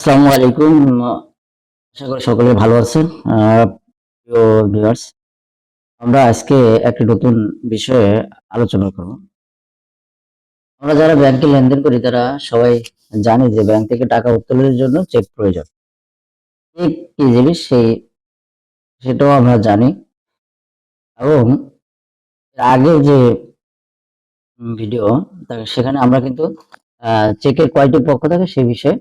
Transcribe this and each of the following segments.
আসসালামু আলাইকুম। আশা করি সকলে ভালো আছেন। আমরা আজকে একটি নতুন বিষয়ে আলোচনা করব। আমরা যারা ব্যাংকে লেনদেন করি, তারা সবাই জানি যে ব্যাংক থেকে টাকা উত্তোলনের জন্য চেক প্রয়োজন। চেক কি জিনিস? সেই, সেটাও আমরা জানি। এবং এর আগে যে ভিডিও সেখানে আমরা কিন্তু চেকের কয়টি পক্ষ থাকে সেই বিষয়ে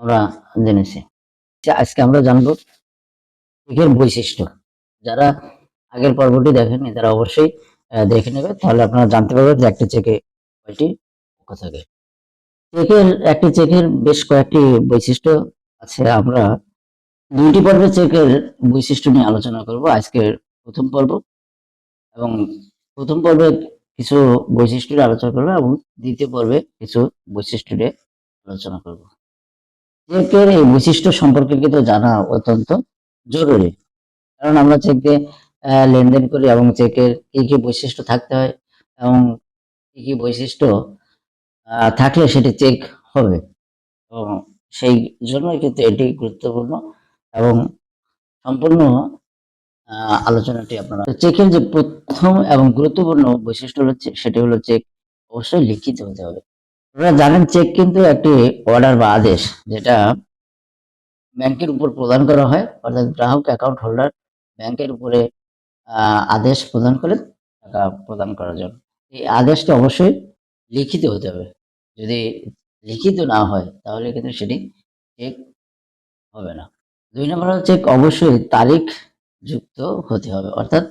আমরা জেনেছি। আচ্ছা, আজকে আমরা জানব চেকের বৈশিষ্ট্য। যারা আগের পর্বটি দেখেননি তারা অবশ্যই দেখে নেবে। তাহলে আপনারা জানতে পারবেন যে একটি চেকে কয়টি পক্ষ থাকে। চেকের একটি চেকের বেশ কয়েকটি বৈশিষ্ট্য আছে। আমরা দুইটি পর্বে চেকের বৈশিষ্ট্য নিয়ে আলোচনা করব আজকের প্রথম পর্ব। এবং প্রথম পর্বে কিছু বৈশিষ্ট্য আলোচনা করব এবং দ্বিতীয় পর্বে কিছু বৈশিষ্ট্য আলোচনা করব। চেকের এই বৈশিষ্ট্য সম্পর্কে কিন্তু জানা অত্যন্ত জরুরি। কারণ আমরা চেকে লেনদেন করি এবং চেকের কি কি বৈশিষ্ট্য থাকতে হয় এবং কি কি বৈশিষ্ট্য থাকলে সেটি চেক হবে। এবং সেই জন্যই কিন্তু এটি গুরুত্বপূর্ণ এবং সম্পূর্ণ আলোচনাটি আপনারা চেকের যে প্রথম এবং গুরুত্বপূর্ণ বৈশিষ্ট্য হচ্ছে সেটি হলো চেক অবশ্যই লিখিত হতে হবে। আপনারা জানেন চেক কিন্তু একটি অর্ডার বা আদেশ, যেটা ব্যাংকের উপর প্রদান করা হয়। অর্থাৎ গ্রাহক অ্যাকাউন্ট হোল্ডার ব্যাংকের উপরে আদেশ প্রদান করে টাকা প্রদান করার জন্য। এই আদেশটা অবশ্যই লিখিত হতে হবে। যদি লিখিত না হয়, তাহলে কিন্তু সেটি চেক হবে না। দুই নম্বর চেক অবশ্যই তারিখ যুক্ত হতে হবে। অর্থাৎ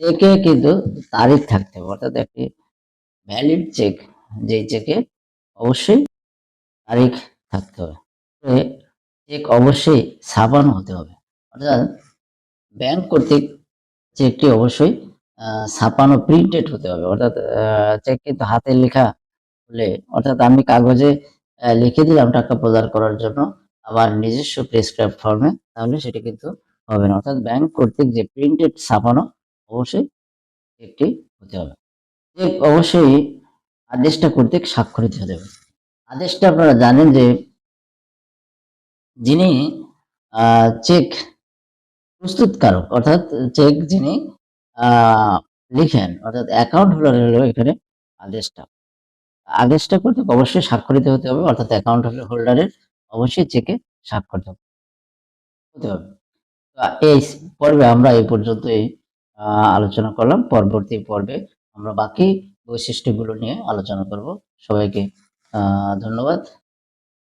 চেকে কিন্তু তারিখ থাকতে হবে। অর্থাৎ একটি ভ্যালিড চেক যেই চেকে অবশ্যই তারিখ থাকতে হবে। চেক অবশ্যই ছাপানো হতে হবে। অর্থাৎ ব্যাংক কর্তৃক চেকটি অবশ্যই ছাপানো প্রিন্টেড হতে হবে। অর্থাৎ চেক কিন্তু হাতে লেখা হলে, অর্থাৎ আমি কাগজে লিখে দিলাম টাকা প্রদান করার জন্য আবার নিজস্ব প্রেসক্রাইব ফর্মে তাহলে সেটা কিন্তু হবে না। অর্থাৎ ব্যাংক কর্তৃক যে প্রিন্টেড ছাপানো, অবশ্যই চেকটি হতে হবে। অবশ্যই আদেশটা কর্তৃক স্বাক্ষরিত হতে হবে আদেশটা আপনারা জানেন যে যিনি চেক প্রস্তুতকারক, অর্থাৎ চেক যিনি লিখেন, অর্থাৎ অ্যাকাউন্ট হোল্ডার হলো এখানে আদেশটা। আদেশটা করতে অবশ্যই স্বাক্ষরিত হতে হবে, অর্থাৎ অ্যাকাউন্ট হোল্ডারের অবশ্যই চেকে স্বাক্ষরিত হতে হবে। এই পর্বে আমরা এই পর্যন্তই আলোচনা করলাম। পরবর্তী পর্বে আমরা বাকি বৈশিষ্ট্যগুলো নিয়ে আলোচনা করব। সবাইকে ধন্যবাদ।